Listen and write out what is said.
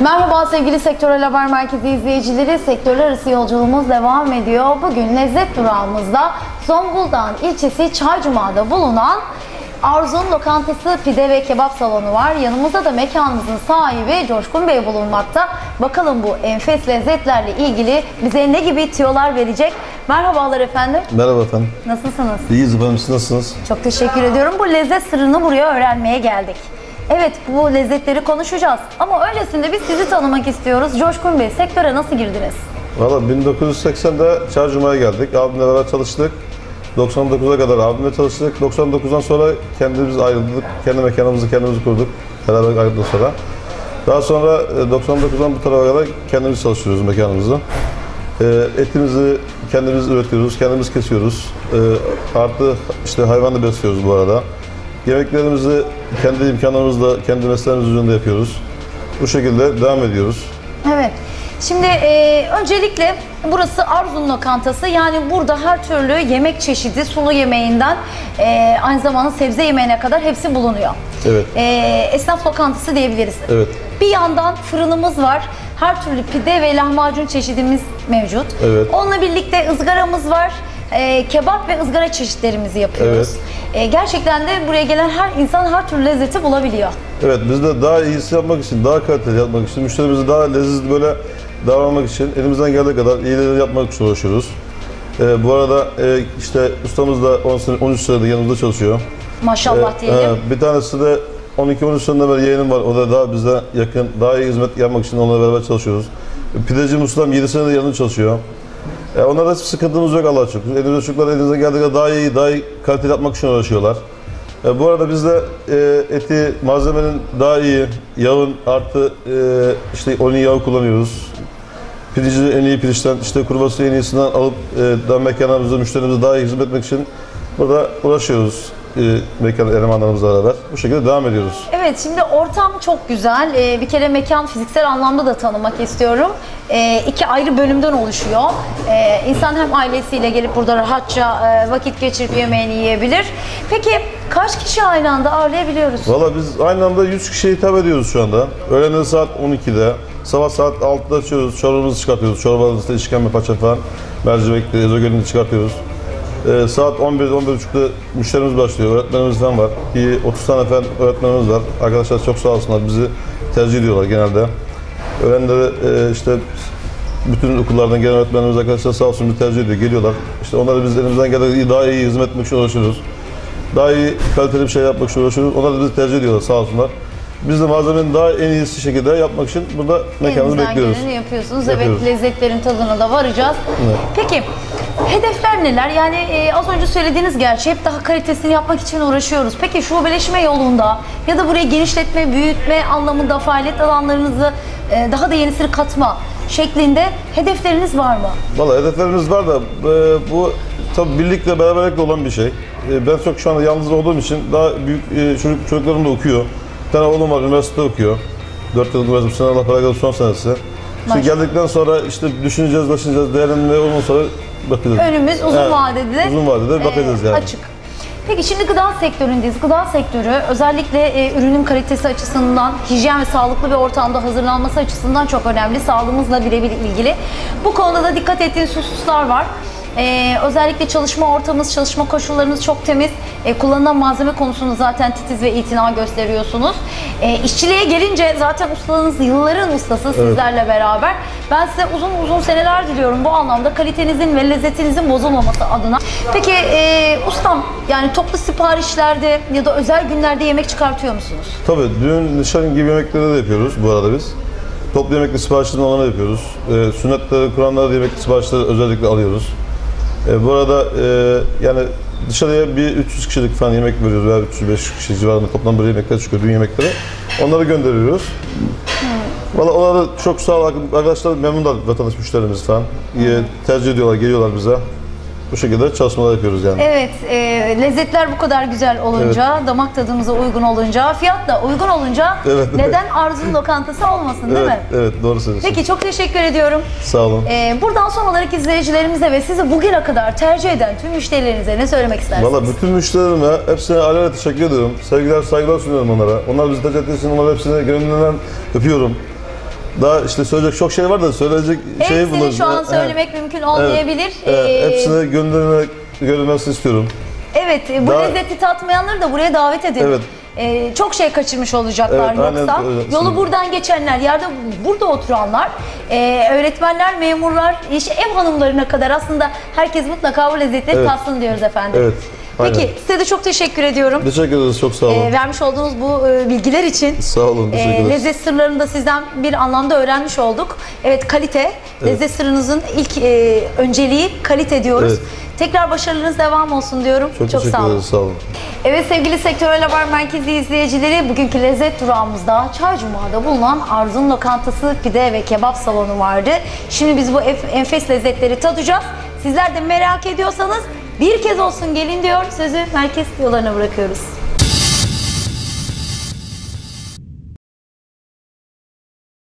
Merhaba sevgili Sektörel Haber Merkezi izleyicileri. Sektörler arası yolculuğumuz devam ediyor. Bugün lezzet durağımızda Zonguldak'ın ilçesi Çaycuma'da bulunan Arzun Lokantası Pide ve Kebap Salonu var. Yanımızda da mekanımızın sahibi Coşkun Bey bulunmakta. Bakalım bu enfes lezzetlerle ilgili bize ne gibi tiyolar verecek? Merhabalar efendim. Merhaba efendim. Nasılsınız? İyiyiz efendim siz nasılsınız? Çok teşekkür ediyorum. Bu lezzet sırrını buraya öğrenmeye geldik. Evet bu lezzetleri konuşacağız. Ama öncesinde biz sizi tanımak istiyoruz. Coşkun Bey sektöre nasıl girdiniz? Valla 1980'de Çarşıma'ya geldik. Abimle beraber çalıştık. 99'a kadar abimle çalıştık. 99'dan sonra kendimiz ayrıldık. Kendi mekanımızı kendimiz kurduk. Beraber ayrıldık sonra. Daha sonra e, 99'dan bu tarafa kadar kendimiz çalışıyoruz mekanımızı. E, Etimizi kendimiz üretiyoruz, kendimiz kesiyoruz. E, Artı işte hayvan da besliyoruz bu arada. Yemeklerimizi kendi imkanlarımızla, kendi mesleğimiz üzerinde yapıyoruz. Bu şekilde devam ediyoruz. Evet. Şimdi e, öncelikle burası Arzun Lokantası. Yani burada her türlü yemek çeşidi, sulu yemeğinden e, aynı zamanda sebze yemeğine kadar hepsi bulunuyor. Evet. E, esnaf lokantası diyebiliriz. Evet. Bir yandan fırınımız var. Her türlü pide ve lahmacun çeşidimiz mevcut. Evet. Onunla birlikte ızgaramız var. E, kebap ve ızgara çeşitlerimizi yapıyoruz. E, gerçekten de buraya gelen her insan her türlü lezzeti bulabiliyor. Evet biz de daha iyisi yapmak için, daha kaliteli yapmak için, müşterimizi daha lezzetli böyle davranmak için elimizden geldiği kadar iyileri yapmak için uğraşıyoruz. Ee, bu arada e, işte ustamız da 10 sene, 13 senedir yanımızda çalışıyor. Maşallah Ee, diyelim. e, bir tanesi de 12-13 seneden beri yeğenim var. O da daha bize yakın, daha iyi hizmet yapmak için onlarla beraber çalışıyoruz. Pideci ustam 7 senedir yanında çalışıyor. E, onlarda hiçbir sıkıntımız yok Allah'a şükür. Elimizde çocuklar elimizden geldiği kadar daha iyi, daha iyi kaliteli yapmak için uğraşıyorlar. E, bu arada biz de e, eti, malzemenin daha iyi, yağın artı e, işte onun yağı kullanıyoruz. Pideci en iyi pirinçten, işte kurbası en iyisinden alıp e, daha mekanımızda, müşterimize daha iyi hizmet etmek için burada uğraşıyoruz e, mekan elemanlarımızla beraber. Bu şekilde devam ediyoruz. Evet şimdi ortam çok güzel. Ee, bir kere mekan fiziksel anlamda da tanımak istiyorum. Ee, iki ayrı bölümden oluşuyor. Ee, insan hem ailesiyle gelip burada rahatça e, vakit geçirip yemeğini yiyebilir. Peki kaç kişi aynı anda ağırlayabiliyoruz? Valla biz aynı anda 100 kişiye hitap ediyoruz şu anda. Öğlenden saat 12'de, sabah saat 6'da açıyoruz, çorbamızı çıkartıyoruz. Çorbalarımızda işkembe, paça falan, mercimekli, ezogelini çıkartıyoruz. Ee, saat 11-11.30'da müşterimiz başlıyor, öğretmenimiz falan var. Bir 30 tane falan öğretmenimiz var. Arkadaşlar çok sağ olsunlar, bizi tercih ediyorlar genelde. Öğrencileri e, işte bütün okullardan gelen öğretmenlerimiz arkadaşlar sağ olsun bizi tercih ediyor, geliyorlar. İşte onlara biz elimizden geldiği daha iyi hizmet etmek için uğraşıyoruz daha iyi kaliteli bir şey yapmak için uğraşıyoruz. Onlar da bizi tercih ediyorlar sağ olsunlar. Biz de malzemenin daha en iyisi şekilde yapmak için burada mekanımızı Elinizden bekliyoruz. geleni yapıyorsunuz. Yapıyoruz. Evet lezzetlerin tadına da varacağız. Peki hedefler neler? Yani e, az önce söylediğiniz gerçi hep daha kalitesini yapmak için uğraşıyoruz. Peki şubeleşme yolunda ya da burayı genişletme, büyütme anlamında faaliyet alanlarınızı e, daha da yenisini katma şeklinde hedefleriniz var mı? Valla hedeflerimiz var da e, bu tabii birlikte beraberlikle olan bir şey. E, ben çok şu anda yalnız olduğum için daha büyük e, çocuk, çocuklarım da okuyor. Bir tane oğlum var üniversitede okuyor. 4 yıllık üniversite Allah para son senesi. Maşallah. geldikten sonra işte düşüneceğiz, düşüneceğiz, değerlendirme ondan sonra bakacağız. Önümüz uzun Evet, vadede Uzun vadede bakacağız e, yani. açık. Peki şimdi gıda sektöründeyiz. Gıda sektörü özellikle e, ürünün kalitesi açısından, hijyen ve sağlıklı bir ortamda hazırlanması açısından çok önemli. Sağlığımızla birebir ilgili. Bu konuda da dikkat ettiğiniz hususlar var. E, özellikle çalışma ortamımız, çalışma koşullarınız çok temiz. E, kullanılan malzeme konusunda zaten titiz ve itina gösteriyorsunuz. E, işçiliğe gelince zaten ustanız yılların ustası sizlerle beraber. Ben size uzun uzun seneler diliyorum bu anlamda kalitenizin ve lezzetinizin bozulmaması adına. Peki e, ustam yani toplu siparişlerde ya da özel günlerde yemek çıkartıyor musunuz? Tabii düğün, nişan gibi yemekleri de yapıyoruz bu arada biz. Toplu yemekli siparişlerini olanları yapıyoruz. E, sünnetleri, Kur'anları yemekli siparişleri özellikle alıyoruz. E, bu arada e, yani dışarıya bir 300 kişilik falan yemek veriyoruz veya 305 kişi civarında toplam böyle yemekler çıkıyor, düğün yemekleri. Onları gönderiyoruz. Valla onlar da çok sağ ol arkadaşlar memnunlar vatandaş müşterimiz falan. İyi, tercih ediyorlar, geliyorlar bize. Bu şekilde çalışmalar yapıyoruz yani. Evet, e, lezzetler bu kadar güzel olunca, damak tadımıza uygun olunca, fiyat da uygun olunca Evet. neden Arzu Lokantası olmasın değil mi? evet doğru söylüyorsun. Peki çok teşekkür ediyorum. Sağ olun. Ee, buradan son olarak izleyicilerimize ve sizi bugüne kadar tercih eden tüm müşterilerinize ne söylemek istersiniz? Valla bütün müşterilerime hepsine alene teşekkür ediyorum. Sevgiler, saygılar sunuyorum onlara. Onlar bizi tercih ettiği için onları hepsine gönlünden öpüyorum. Daha işte söyleyecek çok şey var da söyleyecek şey Hepsini bulur. şu an söylemek mümkün olmayabilir. Evet, Ee, hepsine göndermek, görülmesini istiyorum. Evet, e, bu Daha- lezzeti tatmayanları da buraya davet edelim. Evet. Ee, çok şey kaçırmış olacaklar Evet, aynen yoksa. öyle. Yolu buradan geçenler, yerde burada oturanlar, e, öğretmenler, memurlar, iş ev hanımlarına kadar aslında herkes mutlaka bu lezzetleri Evet. tatsın diyoruz efendim. Evet, Peki, aynen. size de çok teşekkür ediyorum. Teşekkür ederiz, çok sağ olun. Ee, vermiş olduğunuz bu e, bilgiler için. Sağ olun, teşekkür Ee, ederiz. lezzet sırlarını da sizden bir anlamda öğrenmiş olduk. Evet kalite, lezzet sırrınızın ilk e, önceliği kalite diyoruz. Evet. Tekrar başarılarınız devam olsun diyorum. çok, çok teşekkür sağ olun. ederiz, sağ olun. Evet sevgili Sektörel Haber Merkezi izleyicileri bugünkü lezzet durağımızda Çaycuma'da bulunan Arzun Lokantası pide ve kebap salonu vardı. Şimdi biz bu enfes lezzetleri tadacağız. Sizler de merak ediyorsanız bir kez olsun gelin diyor sözü merkez yollarına bırakıyoruz.